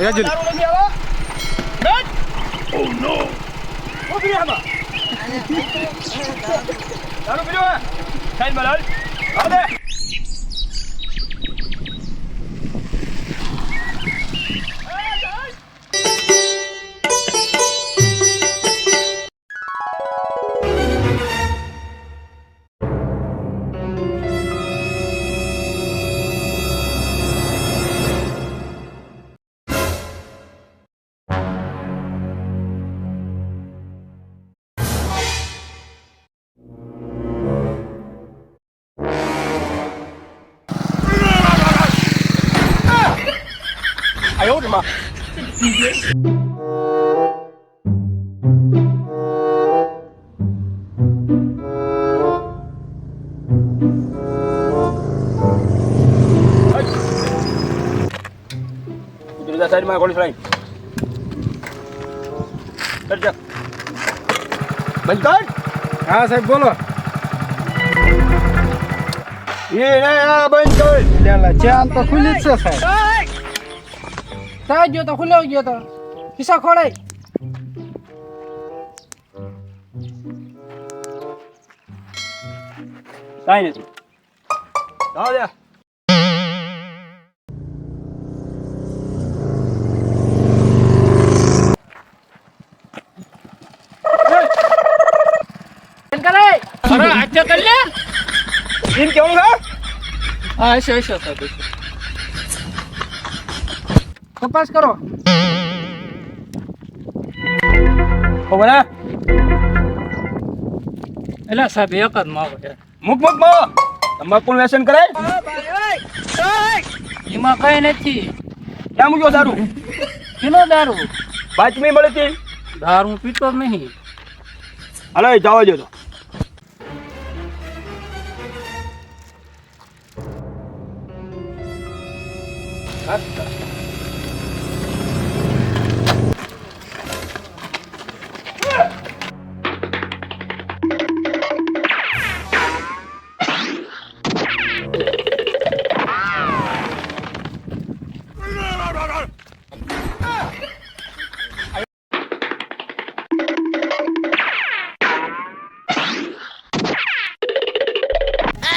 રાજુ દારૂ નથી આવો. બેટ ઓ નો ઊભી આમાં. દારૂ પીજો સાઈડમાં લાલ આવ માં. સાઈડમાં ગોળી ફ્રાઈ કરજો બંધ કર. હા સાહેબ બોલો. એ ના તો ખુલી છે સાહેબ. સાહેબ ગયો તો ખુલ્લો ગયો તો. ખિસ્સા ખોડાય કાંઈ નથી. જાઓ દે અરે આજે કર લે. એમ કેવું છે? હા હશે સાહેબ તપાસ કરો. ઓ બના એટલે સાહેબ એક જ માવો છે. મુક મુક મો. તમાકુ વ્યસન કરે? એમાં કઈ નથી. ક્યાં મૂક્યો દારૂ? કેનો દારૂ? બાતમી મળી હતી? દારૂ પીતો જ નહીં. હાલો જવા જો તો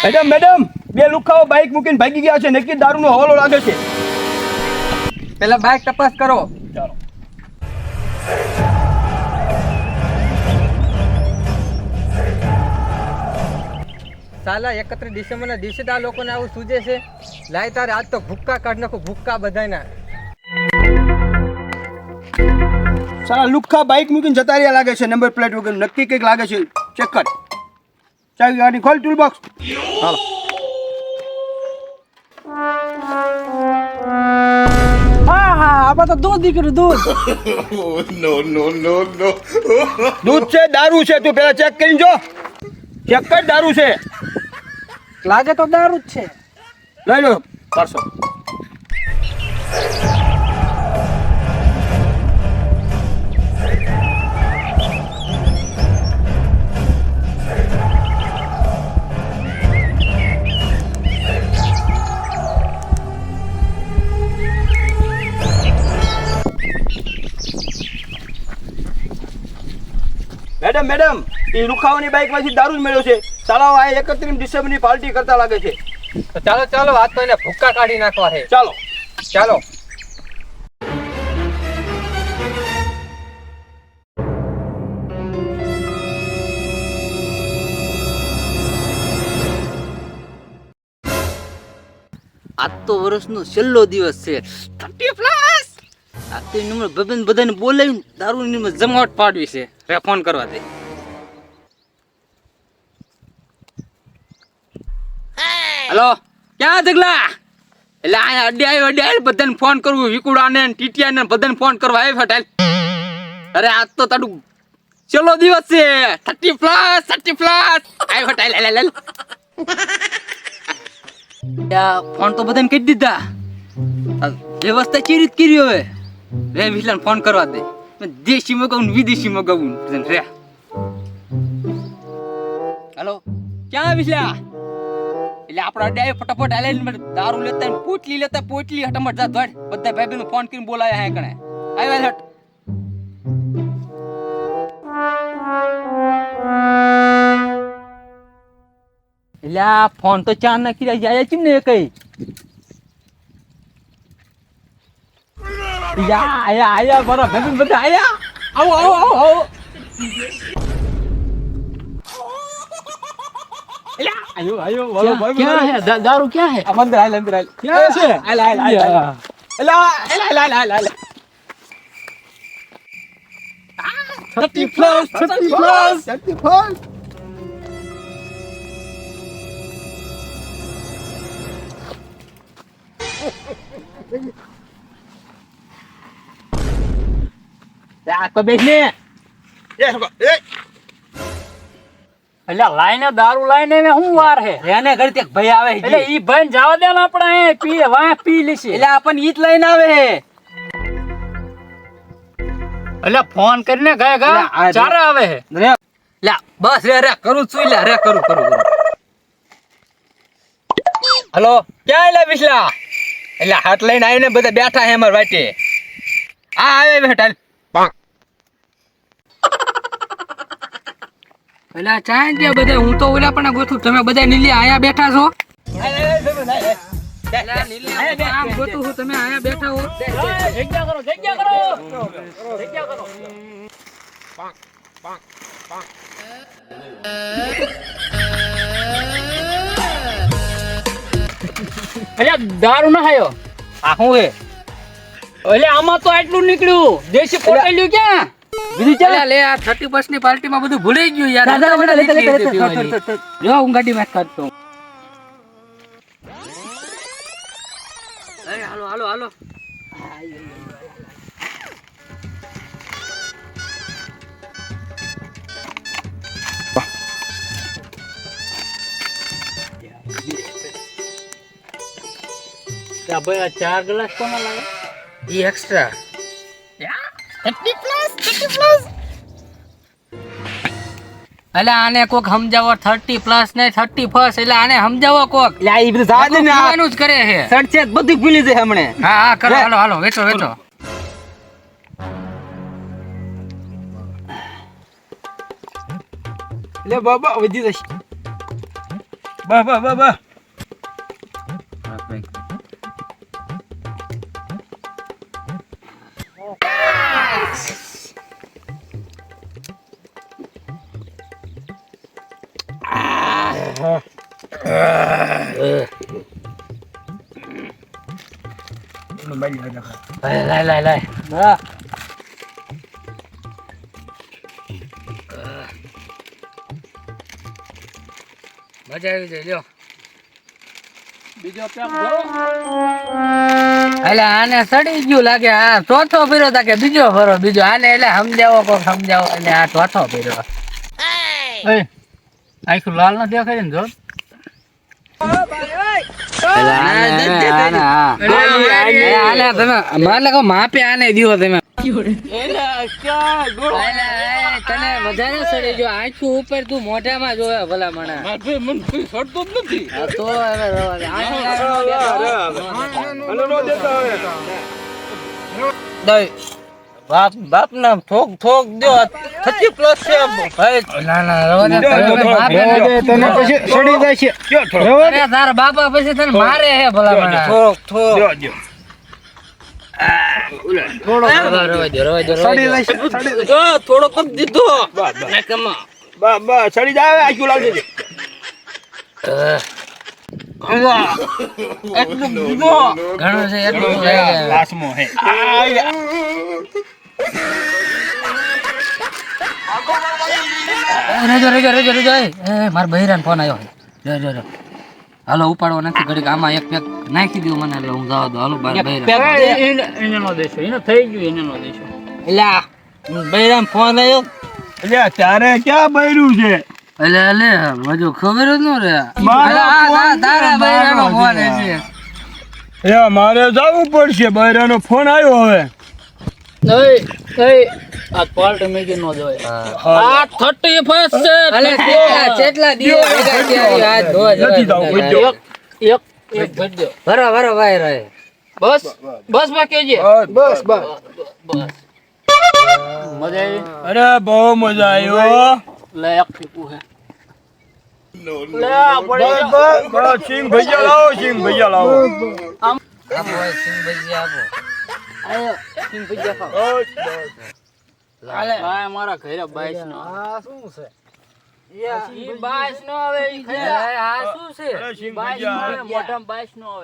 મેડમ મેડમ બે લુખાઓ બાઇક મૂકીને ભાગી ગયા છે નક્કી દારૂનો હવાલો લાગે છે. પેલા બાઇક તપાસ કરો. ચાલો. સાલા એકત્રીસ ડિસેમ્બરના દિવસે આ લોકોને આવું સૂજે છે. લાય તારે આજ તો ભૂક્કા કાઢ નાખો ભૂક્કા બધાના સારા લુખ્ખા બાઇક મૂકીને જતા રહ્યા લાગે છે નંબર પ્લેટ વગર. નક્કી કંઈક લાગે છે. ચેક કર. ચાલ ગાડી ખોલ ટૂલ બોક્સ હાલો. હા હા આપણે તો દૂધ દીકરું દૂધ. દૂધ છે દારૂ છે તું પેલા ચેક કરીને જો. ચેક કર દારૂ છે. લાગે તો દારૂ જ છે. લઈ લો પાર્સલ મેડમ મેડમ એ લુખાવાની બાઇકમાંથી દારૂ જ મળ્યો છે. ચાલો આ એકત્રીસ ડિસેમ્બરની પાર્ટી કરતા લાગે છે. ચાલો ચાલો આજ તો એને ભૂક્કા કાઢી નાખવા છે. ચાલો. ચાલો. આજ તો વર્ષનો છેલ્લો દિવસ છે. થર્ટી પ્લસ આ તો એમને બબન બધાને બોલાવીને દારૂ ની જમાવટ પાડવી છે. રે, ફોન કરવા દે. હેલો, ક્યાં જગલા એટલે અહીંયા અડ્ડે આવ્યો બધાને ફોન કરવું વિકુડાને ટીટિયાને બધાને ફોન કરવા આવ્યો ફટાલ અરે, આજ તો તારું ચલો દિવસ છે. Thirty plus thirty plus. આવ્યો ફટાલ લે લે ફોન તો બધાને કહી દીધા. વ્યવસ્થા ચી રીત કરી હવે? રે વિલાને ફોન કરવા દે. દેશી મગાવું વિદેશી મગાવું રે. હેલો. ક્યાં વિલા એટલે આપણો અડે આવી ફટાફટ આલે દારૂ લેતા પોટલી લેતા, પોટલી હટમટ જા દોડ બધા ભાઈ બહેનો ફોન કરીને બોલાયા હે કણે. આવ્યા હટ. એટલે ફોન તો ચાર નાખી રહ્યા જાય ચીમ ને કઈ? يا يا يا برا ما بين بدها يا أو you. થર્ટી પ્લસ ધરતી ફોન આ બેસ ને એ. છોકરો, એ એટલે લાઈને દારૂ લાઈને ને વાર હે? એને ઘરે ત્યાં ભાઈ આવે એટલે ઈ ભાઈ જવા દે ને આપણે અહીં પી વાહ પી લેશે. એટલે આપણને ઈ જ લઈને આવે છે એટલે ફોન કરીને ગયા ગયા ચારે આવે હે. લે. બસ રે રે કરું છું લે રે કરું કરું કરું. હલો? ક્યાં એલા બિસલા? એટલે હાથ લઈને આવીને બધા બેઠા હે અમાર વાટે. આ આવે બેઠા એટલે ચાય દે બધા હું તો ઓલા પણ ગોઠું તમે બધા નીલી આયા બેઠા છો? આમ ગોતું છું તમે આયા બેઠા હો. જગ્યા કરો જગ્યા કરો જગ્યા કરો એટલે દારૂ ના હાયો આ શું હે એટલે આમાં તો આટલું નીકળ્યું. દેશી પોટેલ્યું ક્યાં? બીજું ચાલે. લે આ 30 બસની પાર્ટી માં બધું ભૂલી ગયું યાર. દાદા, લેતા, લેતા, લેતા. જો હું ગાડી માં કરતો અરે હાલો હાલો હાલો. ભાઈ આ ચાર ગ્લાસ કોના લાગે? ઈ એક્સ્ટ્રા એટલે આને કોક સમજાવો થર્ટી પ્લસ ને થર્ટી ફર્સ્ટ એટલે આને સમજાવો કોક. એટલે આ બધું જવા દે ને આ જ કરે છે. સડશે બધું ભૂલી જાય હમણે. હા હા કરો હાલો હાલો વેચો વેચો. લે બાબા વધી જશે. બા બા બા બા. લાય લાય લાય લાય મજા આવી જાય લ્યો બીજો પેક ભરો એટલે આને સડી ગયું લાગે આ ચોથો ફેરો તા કે બીજો ફરો બીજો આને એટલે સમજાવો કોક સમજાવો એટલે આ ચોથો ફેરો એ આખું લાલ ના દેખાય ને જો માપે આને દીવો તમે સડી જો આંખું ઉપર તું મોઢામાં જોવે ભલા મને. બાપ બાપ ના ઠોક ઠોક દો. થતી પ્લસ છે ભાઈ. ના ના રવા દે તને પછી સડી જાય છે જો, તાર. બાપા પછી તને મારે હે ભલા મને ઠોક ઠોક દો દો થોડો કપ દીધો. બસ, બસ, સડી જાય આખું લાવજે. એટલું દીધો. ઘણો છે એટલું. લાસ્ટમાં હે. આ, રેજો રેજો રેજો રેજો એ એ, મારા બહેરાનો ફોન આવ્યો છે. જો જો જો. હાલો ઉપાડવો નથી ઘડીક. આમાં એક પેક નાખી દો મને એટલે હું જવા દો હાલો મારા પેક બહેરા. એને નો દેશો એને થઈ ગયું એને નો દેશો. એલા બૈરામ ફોન આવ્યો એટલે તારે ક્યાં બૈરું છે? એટલે એટલે હજુ ખબર જ ન રે મારો અલા, આ ફોન તા- તારા છે, બહેરાનો મારો ફોન અલે કેટલા કેટલા ભેગા બધા. ભરો ભરો ભાઈ રહે બસ બસ અરે બહુ મજા આવ્યો બસ સિંગ ભૈયા લાવો સિંગ ભૈયા લાવો આપો ભાઈ સિંગ ભજીયા આપો અલે, આ શું છે? અરે સિંગ ભૈયા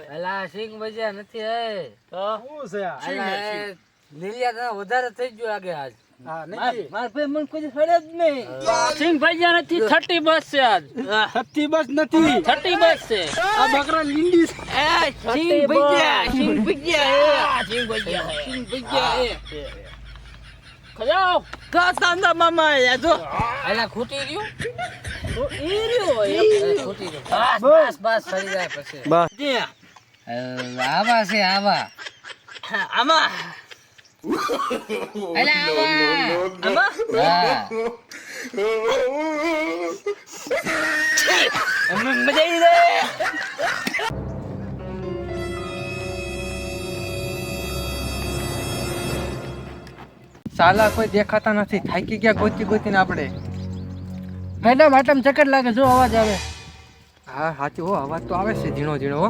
અલા સિંગ ભજીયા નથી હે. અલા, લીલિયા વધારે થઈ ગયું આગે આજ. છઠ્ઠી બસ નથી. આ બકરા લીંડી અલા ખૂટી ગયું અલા, ખૂટી ગયું બસ બસ. બસ થઈ જાય પછી. અ, આવા છે આવા. આમાં. અલા સાલા કોઈ દેખાતા નથી. થાકી ગયા ગોતી ગોતીને આપણે. મેડમ આટમ ચક્કર લાગે જો અવાજ આવે. હા સાચું હો અવાજ તો આવે છે ઝીણો ઝીણો હો.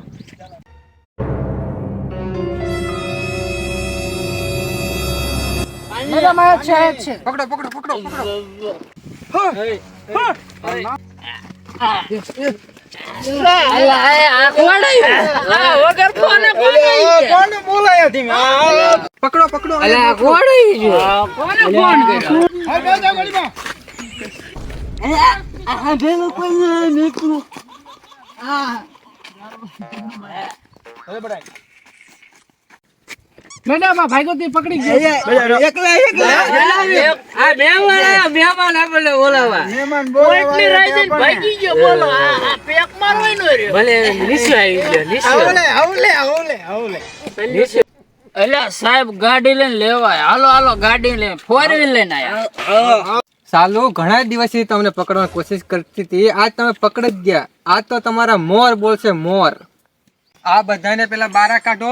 છે છે. પકડો પકડો પકડો પકડો. પકડો કોડાયું જો કોને ફોન કર્યો આ જા જા ગળીમાં હવે બડાય મેડમ આ ભાઈગો પકડી ગયો. એકલા એકલા. આ મહેમાન મહેમાન આપણે બોલાવા. મહેમાન બોલાવા ભલે નીચે આવી ગયો નીચે આવલે આવલે આવલે આવલે. નીચે અલ્યા સાહેબ ગાડી લઈને લેવાય. હાલો હાલો ગાડી લઈને ફોર વ્હીલ લઈને આયા. સાલું ઘણા દિવસથી તમને પકડવાની કોશિશ કરતી હતી. આજ તમે પકડી જ ગયા. આજ તો તમારા મોર બોલશે મોર. આ બધાને પેલા બારા કાઢો.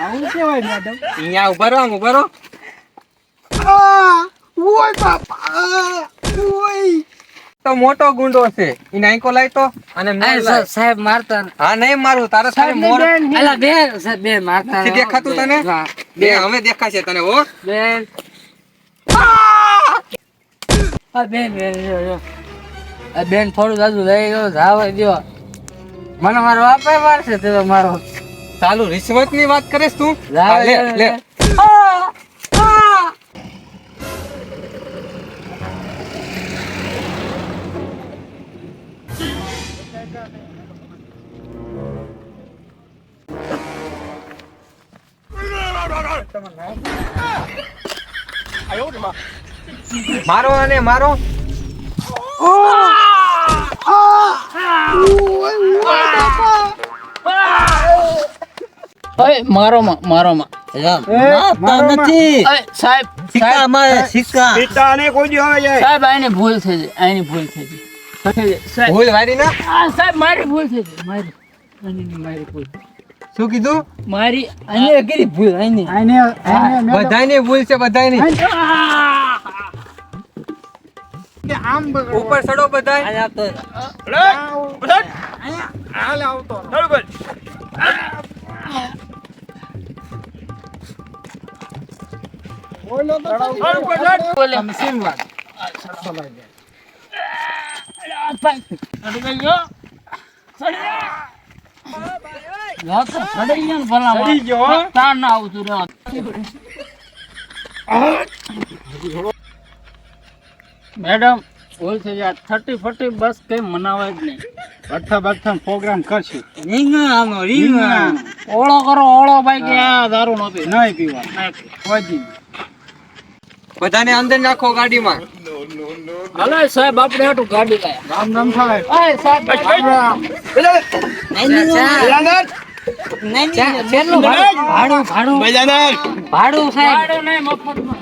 આવું કેવાય મેડમ અહીંયા ઊભા રહો ઊભા રહો. ઓય બાપા ઓય. તો મોટો ગુંડો છે. ઈ નાઈકો લાય તો અને મોર સાહેબ મારતા હા નહીં મારું તારે સાહેબ મોર અલા બે સાહેબ બે મારતા દેખાતું તને? હા, બે અમે દેખાશે તને હો. બેન. આ! બેન બેન જો જો. આ બેન થોડું દાદુ લઈ ગયો જાવ દો મને મારો આપે મારશે તે તો મારો ચાલુ રિશ્વતની વાત કરીશ તું? લે લે. મારો અને મારો. મારો માં મારો માં સાહેબ સાહેબ. પિતા ને કોઈ દી સાહેબ આની ભૂલ થઈ ગઈ આની ભૂલ થઈ ગઈ. ભૂલ વારી ના? આ સાહેબ મારી ભૂલ થઈ ગઈ મારી. આની મારી ભૂલ. શું કીધું? મારી આની કરી ભૂલ આની. આને આને બધાની ભૂલ છે બધાની. આમ ઉપર ચડો બધા? બરોબર બોલો બોલે મેડમ થઈ જાય. થર્ટી ફર્ટી બસ કઈ મનાવાય જ નહીં. ભઠ્ઠા ભઠ્ઠા પ્રોગ્રામ કરશું. ઓળો કરો ઓળો ભાઈ કે આ દારૂ નો પી નહીં પીવા કોઈ બધાને અંદર નાખો ગાડીમાં. હલો સાહેબ આપણે હાટું ગાડી લાયા રામ રામ થાય. ઓય સાહેબ નહીં ભાડું. ભાડું ભાડું. ભાડું સાહેબ ભાડું નહીં મફતમાં.